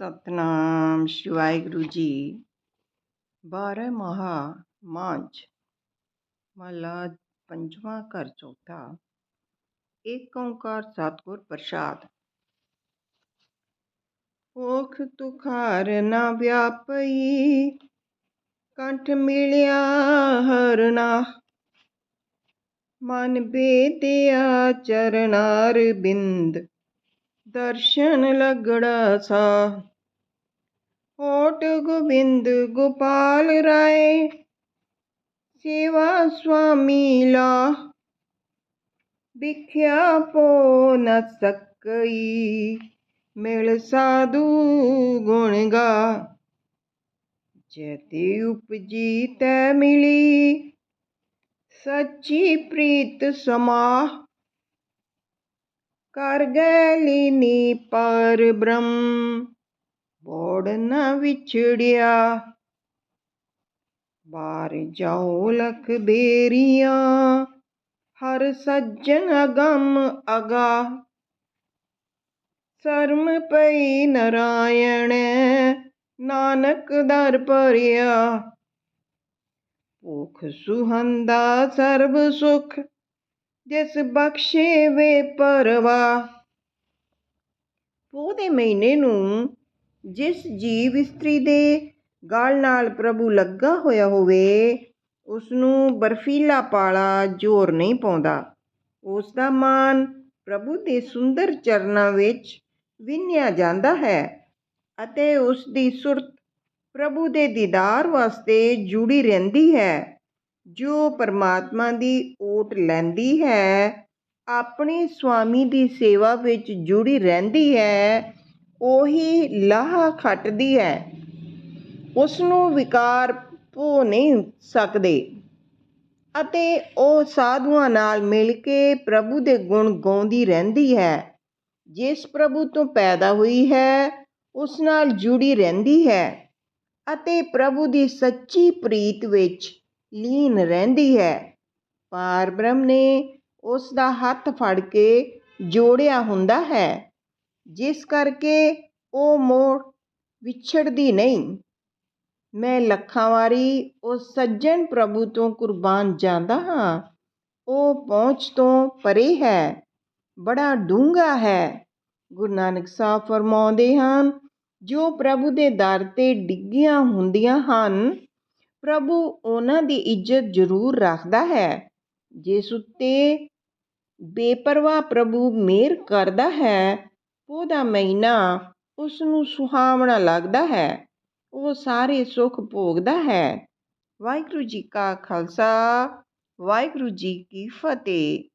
ਸਤਨਾਮ ਸ਼੍ਰੀ ਵਾਹਿਗੁਰੂ ਜੀ। ਬਾਰਹ ਮਹਾ ਮਾਂਝ, ਮਹਲਾ ਪੰਜਵਾਂ ਘਰ ਚੌਥਾ। ਏਕ ਓੰਕਾਰ ਸਤਿਗੁਰ ਪ੍ਰਸਾਦ। ਭੁਖ ਤੁਖਾਰ ਨਾ ਵਿਆਪਈ, ਕੰਠ ਮਿਲਿਆ ਹਰਨਾ ਮਨ ਬੇਦਿਆ ਚਰਨਾਰ ਬਿੰਦ ਦਰਸ਼ਨ ਲਗੜਾ ਸਾ। ਹੋਟ ਗੋਬਿੰਦ ਗੋਪਾਲ ਰਾਏ, ਸੇਵਾ ਸੁਆਮੀ ਲਾ। ਵਿਖਿਆ ਪੋ ਨ ਸਕਈ, ਮਿਲ ਸਾਧੂ ਗੁਣ ਗਾ। ਜੈਤੇ ਉਪਜੀ ਤੈ ਮਿਲੀ, ਸੱਚੀ ਪ੍ਰੀਤ ਸਮਾ ਕਰ ਗਏ ਲੀਨੀ ਪਰ ਬ੍ਰਹਮ, ਬੋੜ ਨਾ ਵਿਛੜਿਆ। ਬਾਰ ਜਾਓ ਲਖ ਬੇਰੀਆਂ, ਹਰ ਸੱਜਣ ਅਗੰਮ ਅਗਾ। ਸਰਮ ਪਈ ਨਰਾਇਣ, ਨਾਨਕ ਦਰ ਪਰਿਆ ਭੁਖ ਸੁਹੰਦਾ ਸਰਬ ਸੁਖ ਜਿਸ ਬਖਸ਼ੇ ਵੇ ਪਰਵਾ। ਪੋਹ ਦੇ ਮਹੀਨੇ ਨੂੰ ਜਿਸ ਜੀਵ ਇਸਤਰੀ ਦੇ ਗਲ ਨਾਲ ਪ੍ਰਭੂ ਲੱਗਾ ਹੋਇਆ ਹੋਵੇ ਉਸ ਨੂੰ ਬਰਫੀਲਾ ਪਾਲਾ ਜ਼ੋਰ ਨਹੀਂ ਪਾਉਂਦਾ। ਉਸ ਦਾ ਮਾਨ ਪ੍ਰਭੂ ਦੇ ਸੁੰਦਰ ਚਰਨਾਂ ਵਿੱਚ ਵਿੰਨਿਆ ਜਾਂਦਾ ਹੈ ਅਤੇ ਉਸ ਦੀ ਸੁਰਤ ਪ੍ਰਭੂ ਦੇ ਦੀਦਾਰ ਵਾਸਤੇ ਜੁੜੀ ਰਹਿੰਦੀ ਹੈ, ਜੋ ਪਰਮਾਤਮਾ ਦੀ ਓਟ ਲੈਂਦੀ ਹੈ, ਆਪਣੇ ਸੁਆਮੀ ਦੀ ਸੇਵਾ ਵਿੱਚ ਜੁੜੀ ਰਹਿੰਦੀ ਹੈ, ਉਹੀ ਲਾਹਾ ਖੱਟਦੀ ਹੈ। ਉਸ ਨੂੰ ਵਿਕਾਰ ਭੋ ਨਹੀਂ ਸਕਦੇ ਅਤੇ ਉਹ ਸਾਧੂਆਂ ਨਾਲ ਮਿਲ ਕੇ ਪ੍ਰਭੂ ਦੇ ਗੁਣ ਗਾਉਂਦੀ ਰਹਿੰਦੀ ਹੈ। ਜਿਸ ਪ੍ਰਭੂ ਤੋਂ ਪੈਦਾ ਹੋਈ ਹੈ, ਉਸ ਨਾਲ ਜੁੜੀ ਰਹਿੰਦੀ ਹੈ ਅਤੇ ਪ੍ਰਭੂ ਦੀ ਸੱਚੀ ਪ੍ਰੀਤ ਵਿੱਚ ਲੀਨ ਰਹਿੰਦੀ ਹੈ। ਪਾਰ ਬ੍ਰਹਮ ਨੇ ਉਸ ਦਾ ਹੱਥ ਫੜ ਕੇ ਜੋੜਿਆ ਹੁੰਦਾ ਹੈ, ਜਿਸ ਕਰਕੇ ਉਹ ਮੋੜ ਵਿਛੜਦੀ ਨਹੀਂ। ਮੈਂ ਲੱਖਾਂ ਵਾਰੀ ਉਸ ਸੱਜਣ ਪ੍ਰਭੂ ਤੋਂ ਕੁਰਬਾਨ ਜਾਂਦਾ ਹਾਂ। ਉਹ ਪਹੁੰਚ ਤੋਂ ਪਰੇ ਹੈ, ਬੜਾ ਡੂੰਘਾ ਹੈ। ਗੁਰੂ ਨਾਨਕ ਸਾਹਿਬ ਫਰਮਾਉਂਦੇ ਹਨ, ਜੋ ਪ੍ਰਭੂ ਦੇ ਦਰ ਤੇ ਡਿੱਗੀਆਂ ਹੁੰਦੀਆਂ ਹਨ, ਪ੍ਰਭੂ ਉਹਨਾਂ ਦੀ ਇੱਜ਼ਤ ਜ਼ਰੂਰ ਰੱਖਦਾ ਹੈ। ਜਿਸ ਉੱਤੇ ਬੇਪਰਵਾਹ ਪ੍ਰਭੂ ਮਿਹਰ ਕਰਦਾ ਹੈ, ਉਹਦਾ ਮਹੀਨਾ ਉਸ ਨੂੰ ਸੁਹਾਵਣਾ ਲੱਗਦਾ ਹੈ, ਉਹ ਸਾਰੇ ਸੁੱਖ ਭੋਗਦਾ ਹੈ। ਵਾਹਿਗੁਰੂ ਜੀ ਕਾ ਖਾਲਸਾ, ਵਾਹਿਗੁਰੂ ਜੀ ਕੀ ਫਤਿਹ।